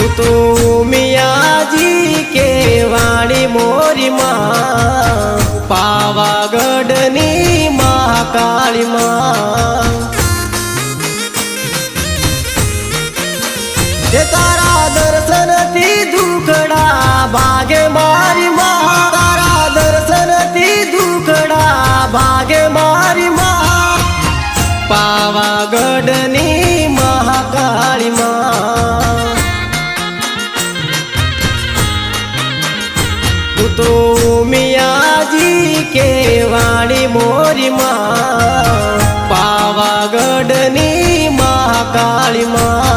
તું તો મિયાજી કે વાણી મોરી માં પાવાગઢની મહાકાળી માં ની મહાકાળી માં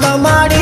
માંડ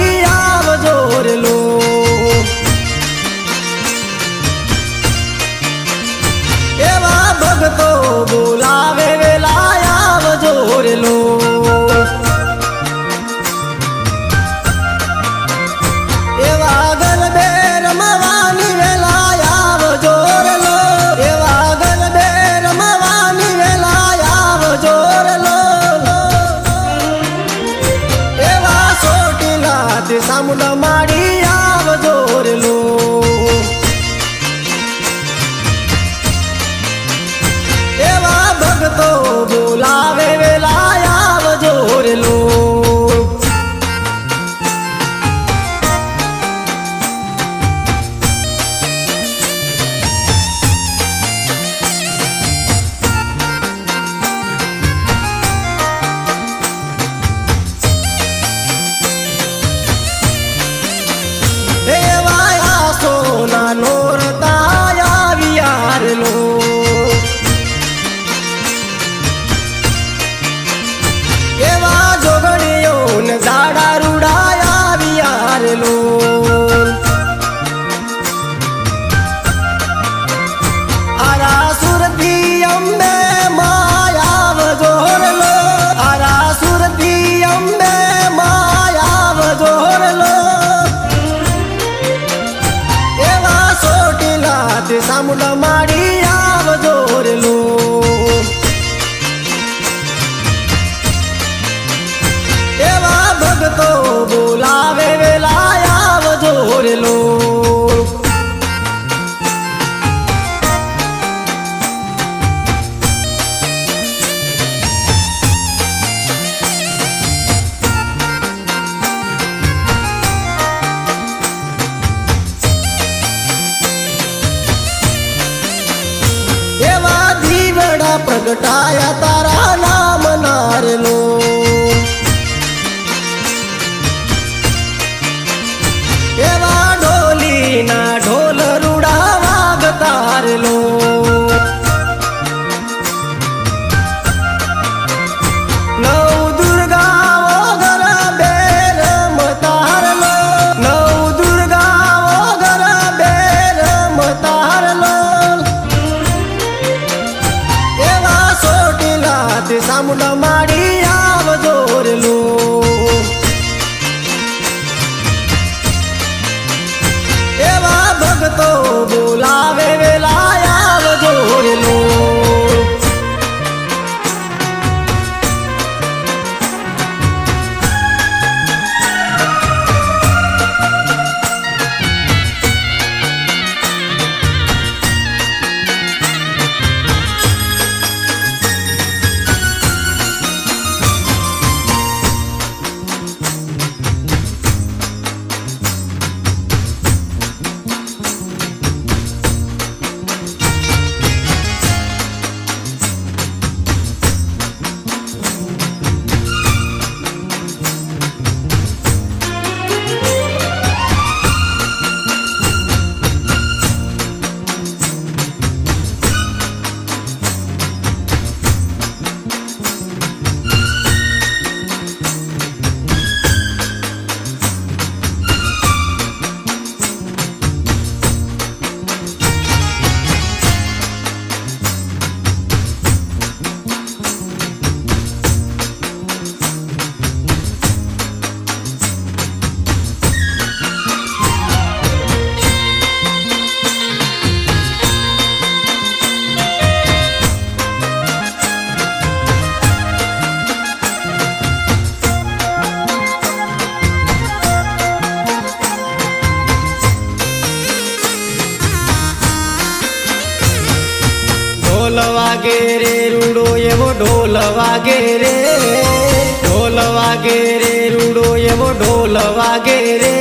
એવો ઢોલ વાગે રે.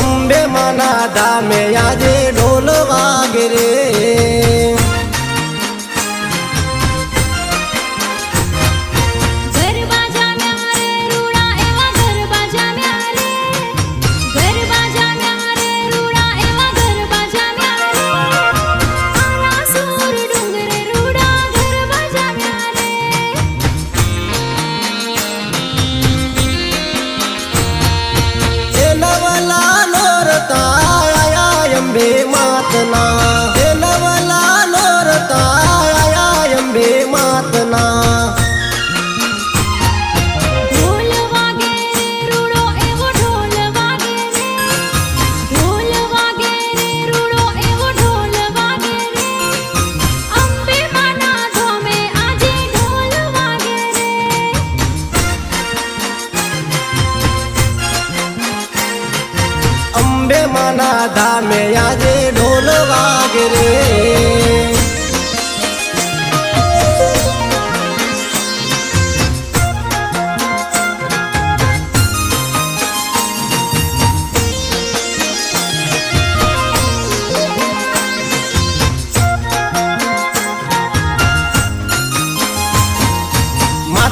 અંબે માના ધામે આજે ઢોલ વાગે રે.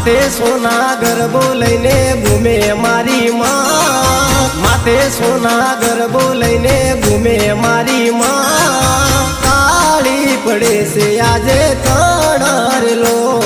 માતે સોના ગરબો લઈને ઘૂમે મારી માતે સોના ગરબો લઈને ઘૂમે મારી માં. પડે છે આજે તણારેલો.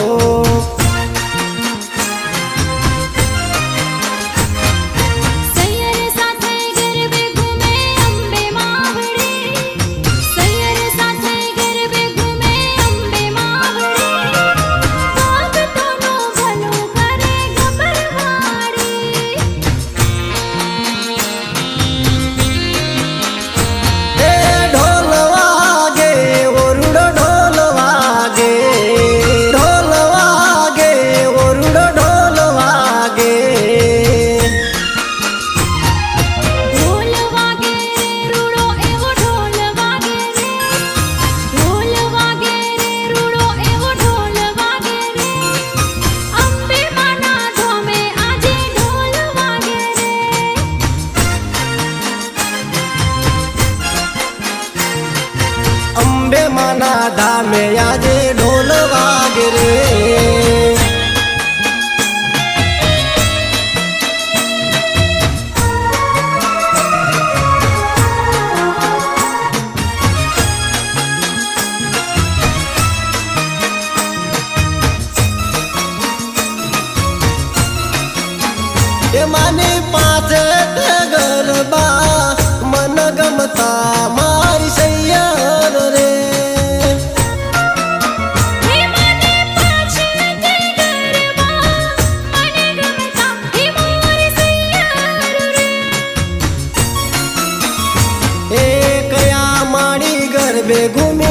বেগুনি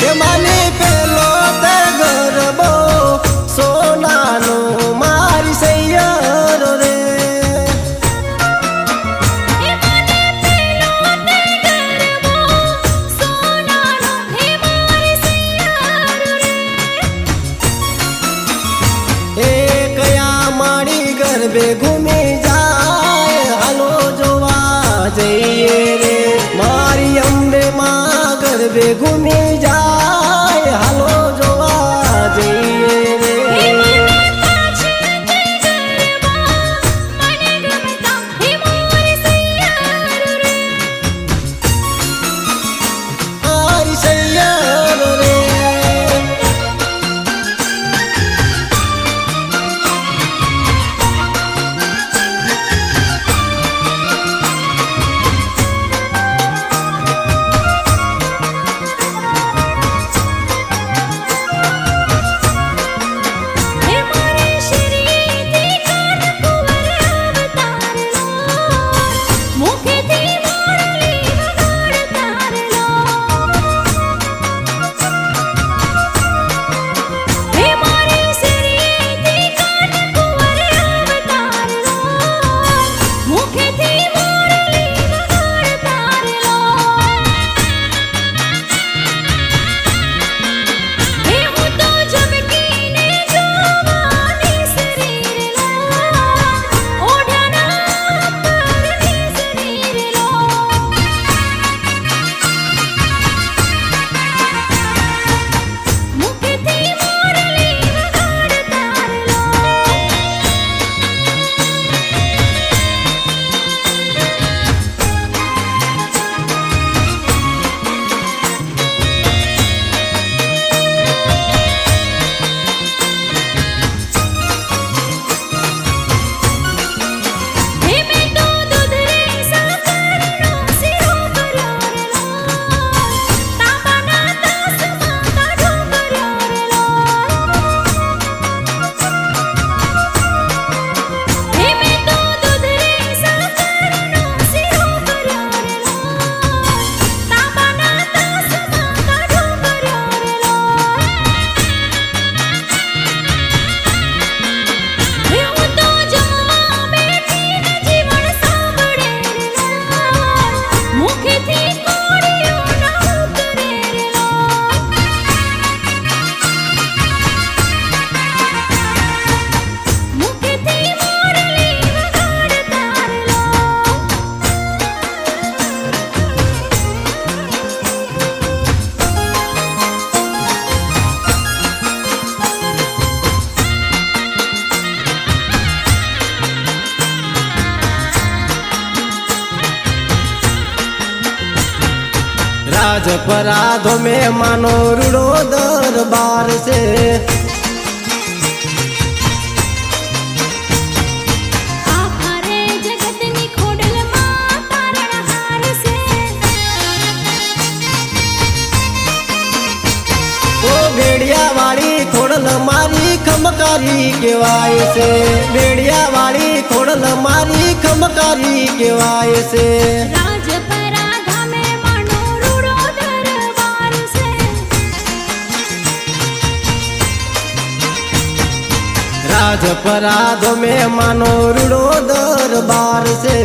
કે માને પરાધો મે માનો રૂડો દરબાર છે. મારી ખમકારી કહેવાય છે. બેડિયા વાળી ખોડલ મારી ખમકારી કહેવાય છે. રાજ પરાધ મેમાનો રૂડો દરબાર છે.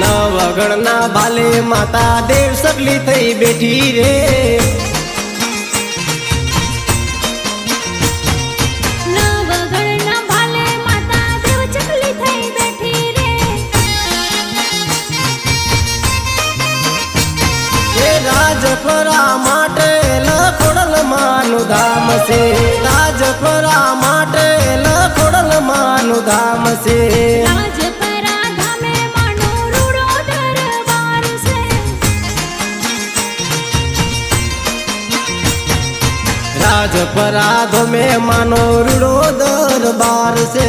નવગણના બાલે માતા દેવ સગલી થઈ બેઠી રે. માનું ધામ છે રાજપરા માટે લખોડલ માનું ધામ છે. રાજપરા ધમે માનો રૂડો દરબાર છે.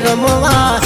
રમવા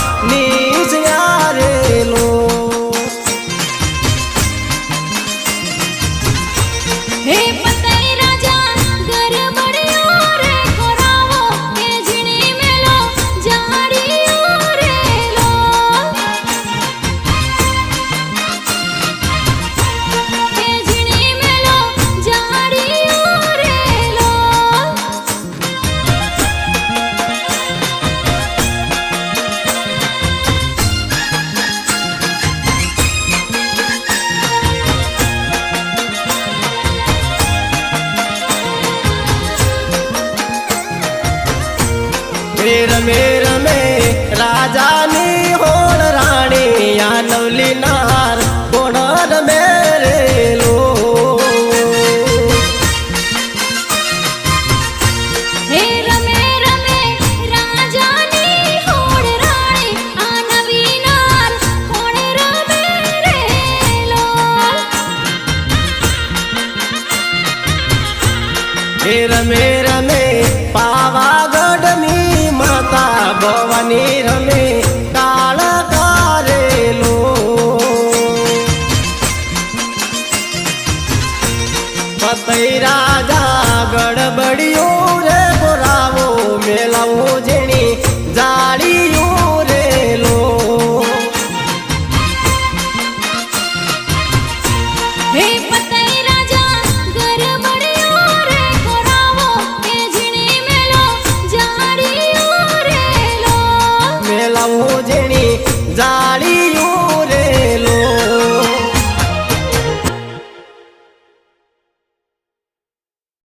રે মানে